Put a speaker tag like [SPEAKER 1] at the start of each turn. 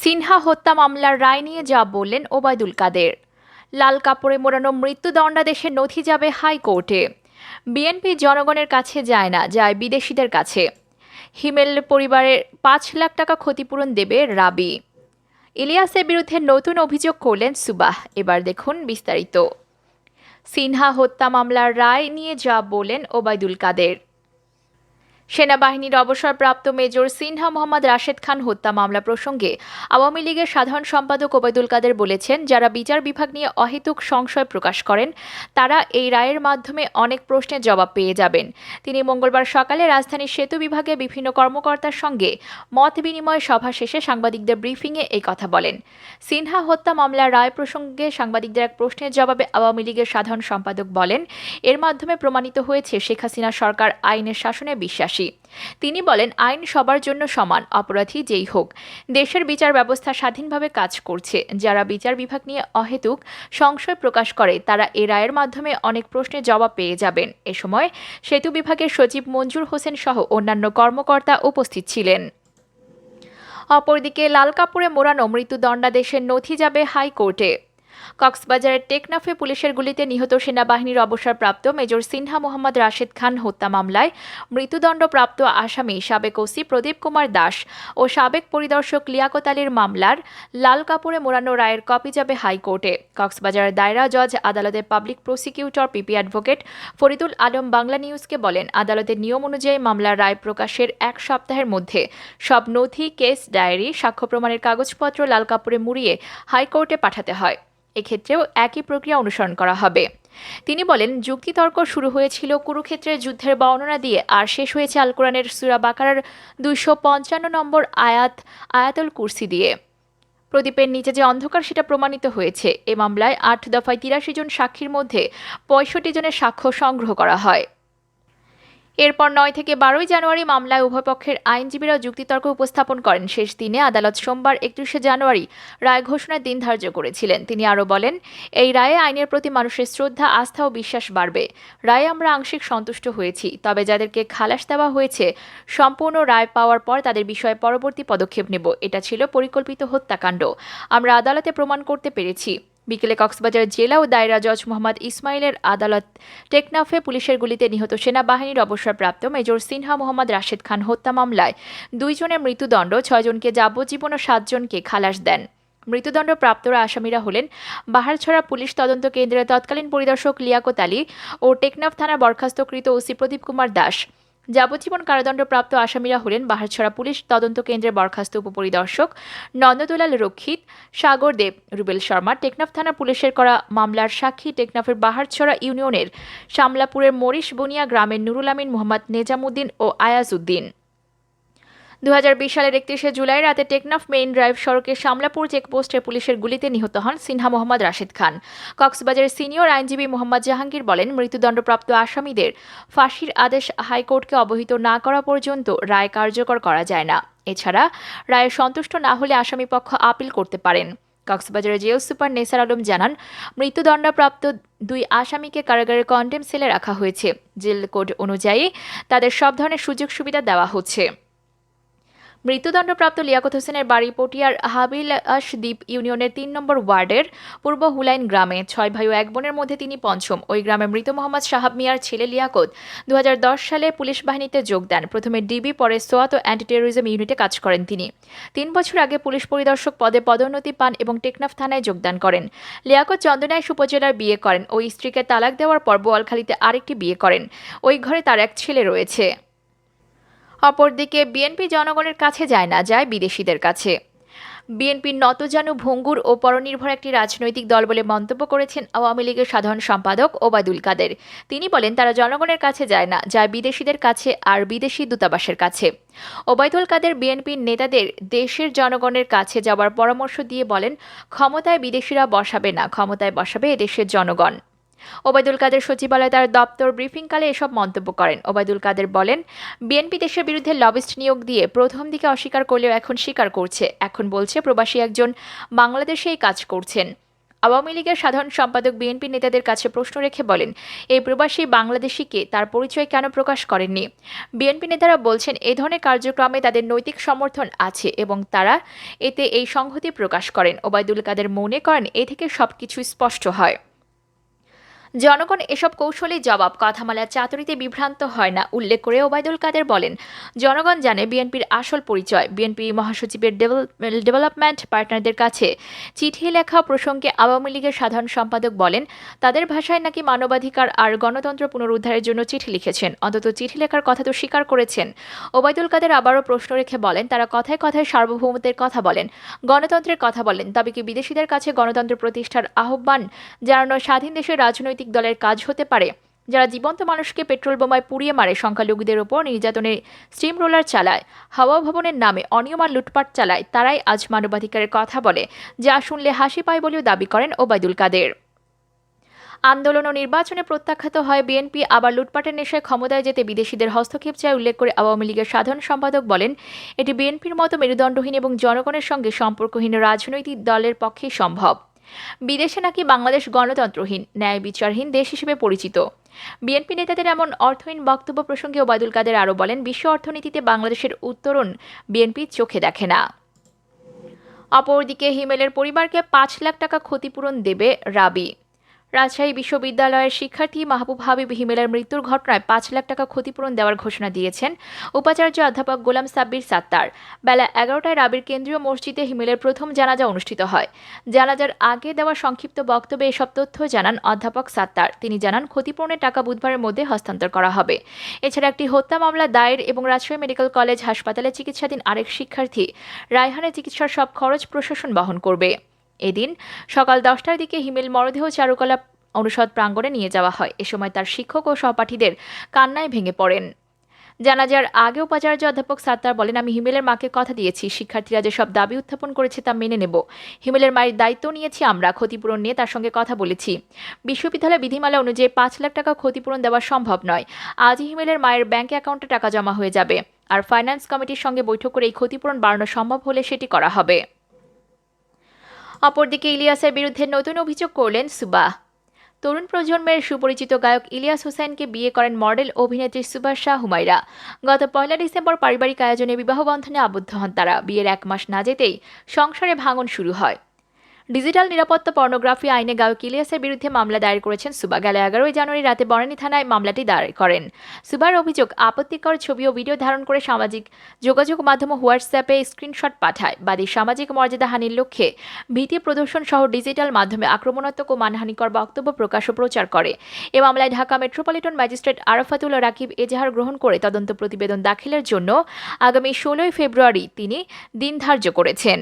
[SPEAKER 1] সিনহা হত্যা মামলার রায় নিয়ে যা বললেন ওবায়দুল কাদের। লাল কাপড়ে মোড়ানো মৃত্যুদণ্ডাদেশের নথি যাবে হাইকোর্টে। বিএনপি জনগণের কাছে যায় না, যায় বিদেশিদের কাছে। হিমেল পরিবারের পাঁচ লাখ টাকা ক্ষতিপূরণ দেবে রাবি। ইলিয়াসের বিরুদ্ধে নতুন অভিযোগ করলেন সুবাহ। এবার দেখুন বিস্তারিত। সিনহা হত্যা মামলার রায় নিয়ে যা বলেন ওবায়দুল কাদের। সেনাবাহিনীর অবসরপ্রাপ্ত মেজর সিনহা মোহাম্মদ রাশেদ খান হত্যা মামলা প্রসঙ্গে আওয়ামী লীগের সাধারণ সম্পাদক ওবায়দুল কাদের বলেছেন, যারা বিচার বিভাগ নিয়ে অহেতুক সংশয় প্রকাশ করেন, তারা এই রায়ের মাধ্যমে অনেক প্রশ্নের জবাব পেয়ে যাবেন। তিনি মঙ্গলবার সকালে রাজধানীর সেতু বিভাগে বিভিন্ন কর্মকর্তার সঙ্গে মত বিনিময় সভা শেষে সাংবাদিকদের ব্রিফিংয়ে এই কথা বলেন। সিনহা হত্যা মামলার রায় প্রসঙ্গে সাংবাদিকদের এক প্রশ্নের জবাবে আওয়ামী লীগের সাধারণ সম্পাদক বলেন, এর মাধ্যমে প্রমাণিত হয়েছে শেখ হাসিনা সরকার আইনের শাসনে বিশ্বাসী। তিনি বলেন, আইন সবার জন্য সমান, অপরাধী যেই হোক। দেশের বিচার ব্যবস্থা স্বাধীনভাবে কাজ করছে। যারা বিচার বিভাগ নিয়ে অহেতুক সংশয় প্রকাশ করে, তারা এ রায়ের মাধ্যমে অনেক প্রশ্নের জবাব পেয়ে যাবেন। এ সময় সেতু বিভাগের সচিব মঞ্জুর হোসেন সহ অন্যান্য কর্মকর্তা উপস্থিত ছিলেন। অপরদিকে লাল কাপড়ে মোড়ানো মৃত্যুদণ্ডাদেশের নথি যাবে হাইকোর্টে। কক্সবাজারের টেকনাফে পুলিশের গুলিতে নিহত সেনাবাহিনীর অবসরপ্রাপ্ত মেজর সিনহা মোহাম্মদ রাশেদ খান হত্যা মামলায় মৃত্যুদণ্ডপ্রাপ্ত আসামি সাবেক ওসি প্রদীপ কুমার দাস ও সাবেক পরিদর্শক লিয়াকত আলীর মামলার লাল কাপড়ে মোড়ানো রায়ের কপি যাবে হাইকোর্টে। কক্সবাজারের দায়রা জজ, আদালতের public prosecutor, PP advocate Faridul Alam Bangla নিউজকে বলেন, আদালতের নিয়ম অনুযায়ী মামলার রায় প্রকাশের এক সপ্তাহের মধ্যে। সব নথি, কেস, ডায়েরি, সাক্ষ্য প্রমাণের কাগজপত্র লাল কাপড়ে মুড়িয়ে হাইকোর্টে পাঠাতে হয়। এক্ষেত্রেও একই প্রক্রিয়া অনুসরণ করা হবে। তিনি বলেন, যুক্তিতর্ক শুরু হয়েছিল কুরুক্ষেত্রের যুদ্ধের বর্ণনা দিয়ে আর শেষ হয়েছে আল কোরআনের সুরা বাকারার দুইশো পঞ্চান্ন নম্বর আয়াত, আয়াতুল কুরসি দিয়ে। প্রদীপের নিচে যে অন্ধকার সেটা প্রমাণিত হয়েছে। এ মামলায় আট দফায় তিরাশি জন সাক্ষীর মধ্যে পঁয়ষট্টি জনের সাক্ষ্য সংগ্রহ করা হয়। এরপর নয় থেকে বারোই জানুয়ারি মামলায় উভয় পক্ষের আইনজীবীরা যুক্তিতর্ক উপস্থাপন করেন। শেষ দিনে আদালত সোমবার একত্রিশে জানুয়ারি রায় ঘোষণার দিন ধার্য করেছিলেন। তিনি আরও বলেন, এই রায়ে আইনের প্রতি মানুষের শ্রদ্ধা, আস্থা ও বিশ্বাস বাড়বে। রায়ে আমরা আংশিক সন্তুষ্ট হয়েছি, তবে যাদেরকে খালাস দেওয়া হয়েছে, সম্পূর্ণ রায় পাওয়ার পর তাদের বিষয়ে পরবর্তী পদক্ষেপ নেব। এটা ছিল পরিকল্পিত হত্যাকাণ্ড। আমরা আদালতে প্রমাণ করতে পেরেছি। বিকেলে কক্সবাজার জেলা ও দায়রা জজ মোহাম্মদ ইসমাইলের আদালত টেকনাফে পুলিশের গুলিতে নিহত সেনাবাহিনীর অবসরপ্রাপ্ত মেজর সিনহা মোহাম্মদ রাশেদ খান হত্যা মামলায় দুইজনের মৃত্যুদণ্ড, ছয়জনকে যাবজ্জীবন ও সাতজনকে খালাস দেন। মৃত্যুদণ্ডপ্রাপ্তরা আসামিরা হলেন বাহারছড়া পুলিশ তদন্ত কেন্দ্রের তৎকালীন পরিদর্শক লিয়াকত আলী ও টেকনাফ থানার বরখাস্তকৃত ওসি প্রদীপ কুমার দাস। যাবজ্জীবন কারাদণ্ডপ্রাপ্ত আসামিরা হলেন বাহারছড়া পুলিশ তদন্ত কেন্দ্রের বরখাস্ত উপপরিদর্শক নন্দদুলাল রক্ষিত, সাগর দেব, রুবেল শর্মা, টেকনাফ থানা পুলিশের করা মামলার সাক্ষী টেকনাফের বাহারছড়া ইউনিয়নের শামলাপুরের মরিশ বনিয়া গ্রামের নুরুল আমিন মোহাম্মদ নেজামুদ্দিন ও আয়াজ উদ্দিন দু হাজার বিশ সালের একত্রিশে জুলাই রাতে টেকনাফ মেইন ড্রাইভ সড়কের শামলাপুর চেকপোস্টে পুলিশের গুলিতে নিহত হন সিনহা মোহাম্মদ রাশেদ খান। কক্সবাজারের সিনিয়র আইনজীবী মোহাম্মদ জাহাঙ্গীর বলেন, মৃত্যুদণ্ডপ্রাপ্ত আসামিদের ফাঁসির আদেশ হাইকোর্টকে অবহিত না করা পর্যন্ত রায় কার্যকর করা যায় না। এছাড়া, রায়ে সন্তুষ্ট না হলে আসামিপক্ষ আপিল করতে পারেন। কক্সবাজারের জেল সুপার নেসার আলম জানান, মৃত্যুদণ্ডপ্রাপ্ত দুই আসামিকে কারাগারের কন্টেম সেলে রাখা হয়েছে। জেল কোড অনুযায়ী তাদের সব ধরনের সুযোগ সুবিধা দেওয়া হচ্ছে। মৃত্যুদণ্ডপ্রাপ্ত লিয়াকত হোসেনের বাড়ি পটিয়ার হাবিলাস দ্বীপ ইউনিয়নের তিন নম্বর ওয়ার্ডের পূর্ব হুলাইন গ্রামে। ছয় ভাই ও এক বোনের মধ্যে তিনি পঞ্চম। ওই গ্রামে মৃত মোহাম্মদ সাহাব মিয়ার ছেলে লিয়াকত দু হাজার দশ সালে পুলিশ বাহিনীতে যোগ দেন। প্রথমে ডিবি, পরে সোয়াত ও অ্যান্টি টেরোরিজম ইউনিটে কাজ করেন তিনি। তিন বছর আগে পুলিশ পরিদর্শক পদে পদোন্নতি পান এবং টেকনাফ থানায় যোগদান করেন। লিয়াকত চন্দনাইশ উপজেলার বিয়ে করেন। ওই স্ত্রীকে তালাক দেওয়ার পর বোয়ালখালীতে আরেকটি বিয়ে করেন। ওই ঘরে তার এক ছেলে রয়েছে। অপরদিকে বিএনপি জনগণের কাছে যায় না, যায় বিদেশিদের কাছে। বিএনপির নতজানু ভঙ্গুর ও পরনির্ভর একটি রাজনৈতিক দল বলে মন্তব্য করেছেন আওয়ামী লীগের সাধারণ সম্পাদক ওবায়দুল কাদের। তিনি বলেন, তারা জনগণের কাছে যায় না, যায় বিদেশিদের কাছে আর বিদেশি দূতাবাসের কাছে। ওবায়দুল কাদের বিএনপির নেতাদের দেশের জনগণের কাছে যাওয়ার পরামর্শ দিয়ে বলেন, ক্ষমতায় বিদেশিরা বসাবে না, ক্ষমতায় বসাবে এদেশের জনগণ। ওবায়দুল কাদের সচিবালয়ে তার দপ্তর ব্রিফিংকালে এসব মন্তব্য করেন। ওবায়দুল কাদের বলেন, বিএনপি দেশের বিরুদ্ধে লবিস্ট নিয়োগ দিয়ে প্রথম দিকে অস্বীকার করলেও এখন স্বীকার করছে। এখন বলছে, প্রবাসী একজন বাংলাদেশেই কাজ করছেন। আওয়ামী লীগের সাধারণ সম্পাদক বিএনপি নেতাদের কাছে প্রশ্ন রেখে বলেন, এই প্রবাসী বাংলাদেশিকে তার পরিচয় কেন প্রকাশ করেননি? বিএনপি নেতারা বলছেন, এ ধরনের কার্যক্রমে তাদের নৈতিক সমর্থন আছে এবং তারা এতে এই সংহতি প্রকাশ করেন। ওবায়দুল কাদের মনে করেন, এ থেকে সবকিছু স্পষ্ট হয়। জনগণ এসব কৌশলী জবাব কথামালার চাতুরিতে বিভ্রান্ত হয় না, উল্লেখ করে ওবায়দুল কাদের বলেন। জনগণ জানে বিএনপির আসল পরিচয়। বিএনপি মহাসচিবের ডেভেলপমেন্ট পার্টনারদের কাছে চিঠি লেখা প্রসঙ্গে আওয়ামী লীগের সাধারণ সম্পাদক বলেন, তাদের ভাষায় নাকি মানবাধিকার আর গণতন্ত্র পুনরুদ্ধারের জন্য চিঠি লিখেছেন। অন্তত চিঠি লেখার কথা তো স্বীকার করেছেন। ওবায়দুল কাদের আবারও প্রশ্ন রেখে বলেন, তারা কথায় কথায় সার্বভৌমত্বের কথা বলেন, গণতন্ত্রের কথা বলেন। তবে কি বিদেশিদের কাছে গণতন্ত্র প্রতিষ্ঠার আহ্বান জানানো স্বাধীন দেশের রাজনৈতিক দলের কাজ হতে পারে। যারা জীবন্ত মানুষকে পেট্রোল বোমায় পুড়িয়ে মারে, সংখ্যালঘুদের ওপর নির্যাতনের স্টিম রোলার চালায়, হাওয়া ভবনের নামে অনিয়ম আর লুটপাট চালায়, তারাই আজ মানবাধিকারের কথা বলে, যা শুনলে হাসি পায় বলেও দাবি করেন ওবায়দুল কাদের। আন্দোলন ও নির্বাচনে প্রত্যাখ্যাত হয় বিএনপি, আবার লুটপাটের নেশায় ক্ষমতায় যেতে বিদেশিদের হস্তক্ষেপ চায় উল্লেখ করে আওয়ামী লীগের সাধারণ সম্পাদক বলেন, এটি বিএনপির মতো মেরুদণ্ডহীন এবং জনগণের সঙ্গে সম্পর্কহীন রাজনৈতিক দলের পক্ষেই সম্ভব। বিদেশে নাকি বাংলাদেশ গণতন্ত্রহীন, ন্যায় বিচারহীন দেশ হিসেবে পরিচিত। বিএনপি নেতাদের এমন অর্থহীন বক্তব্য প্রসঙ্গে ওবায়দুল কাদের আরও বলেন, বিশ্ব অর্থনীতিতে বাংলাদেশের উত্তরণ বিএনপি চোখে দেখে না। অপরদিকে হিমেলের পরিবারকে পাঁচ লাখ টাকা ক্ষতিপূরণ দেবে রাবি। রাজশাহী বিশ্ববিদ্যালয়ের শিক্ষার্থী মাহবুব হাবিব হিমেলের মৃত্যুর ঘটনায় পাঁচ লাখ টাকা ক্ষতিপূরণ দেওয়ার ঘোষণা দিয়েছেন উপাচার্য অধ্যাপক গোলাম সাব্বির সাত্তার। বেলা এগারোটায় রাবির কেন্দ্রীয় মসজিদে হিমেলের প্রথম জানাজা অনুষ্ঠিত হয়। জানাজার আগে দেওয়া সংক্ষিপ্ত বক্তব্যে এসব তথ্য জানান অধ্যাপক সাত্তার। তিনি জানান, ক্ষতিপূরণের টাকা বুধবারের মধ্যে হস্তান্তর করা হবে। এছাড়া একটি হত্যা মামলা দায়ের এবং রাজশাহী মেডিকেল কলেজ হাসপাতালে চিকিৎসাধীন আরেক শিক্ষার্থী রায়হানের চিকিৎসার সব খরচ প্রশাসন বহন করবে। এদিন সকাল দশটার দিকে হিমেল মরদেহ চারুকলা অনুষদ প্রাঙ্গণে নিয়ে যাওয়া হয়। এ সময় তার শিক্ষক ও সহপাঠীদের কান্নায় ভেঙে পড়েন। জানাজার আগে উপাচার্য অধ্যাপক সাত্তার বলেন, আমি হিমেলের মাকে কথা দিয়েছি। শিক্ষার্থীরা যেসব দাবি উত্থাপন করেছে তা মেনে নেব। হিমেলের মায়ের দায়িত্ব নিয়েছি আমরা, ক্ষতিপূরণ নিয়ে তার সঙ্গে কথা বলেছি। বিশ্ববিদ্যালয় বিধিমালা অনুযায়ী পাঁচ লাখ টাকা ক্ষতিপূরণ দেওয়া সম্ভব নয়। আজই হিমেলের মায়ের ব্যাংক অ্যাকাউন্টে টাকা জমা হয়ে যাবে। আর ফাইন্যান্স কমিটির সঙ্গে বৈঠক করে এই ক্ষতিপূরণ বাড়ানো সম্ভব হলে সেটি করা হবে। অপরদিকে ইলিয়াসের বিরুদ্ধে নতুন অভিযোগ করলেন সুবাহ তরুণ প্রজন্মের সুপরিচিত গায়ক ইলিয়াস হোসেনকে বিয়ে করেন মডেল অভিনেত্রী সুভাষ শাহ হুমাইরা গত পয়লা ডিসেম্বর পারিবারিক আয়োজনে বিবাহবন্ধনে আবদ্ধ হন তারা। বিয়ের এক মাস না যেতেই সংসারে ভাঙন শুরু হয়। ডিজিটাল নিরাপত্তা পর্নোগ্রাফি আইনে গায়ক ইলিয়াসের বিরুদ্ধে মামলা দায়ের করেছেন সুবা। গেল এগারোই জানুয়ারি রাতে বনানী থানায় মামলাটি দায়ের করেন। সুবার অভিযোগ, আপত্তিকর ছবি ও ভিডিও ধারণ করে সামাজিক যোগাযোগ মাধ্যম হোয়াটসঅ্যাপে স্ক্রিনশট পাঠায়। বাদী সামাজিক মর্যাদা হানির লক্ষ্যে ভীতি প্রদর্শন সহ ডিজিটাল মাধ্যমে আক্রমণাত্মক ও মানহানিকর বক্তব্য প্রকাশ ও প্রচার করে। এ মামলায় ঢাকা মেট্রোপলিটন ম্যাজিস্ট্রেট আরাফাতুল রাকিব এজাহার গ্রহণ করে তদন্ত প্রতিবেদন দাখিলের জন্য আগামী ষোলোই ফেব্রুয়ারি তিনি দিন ধার্য করেছেন।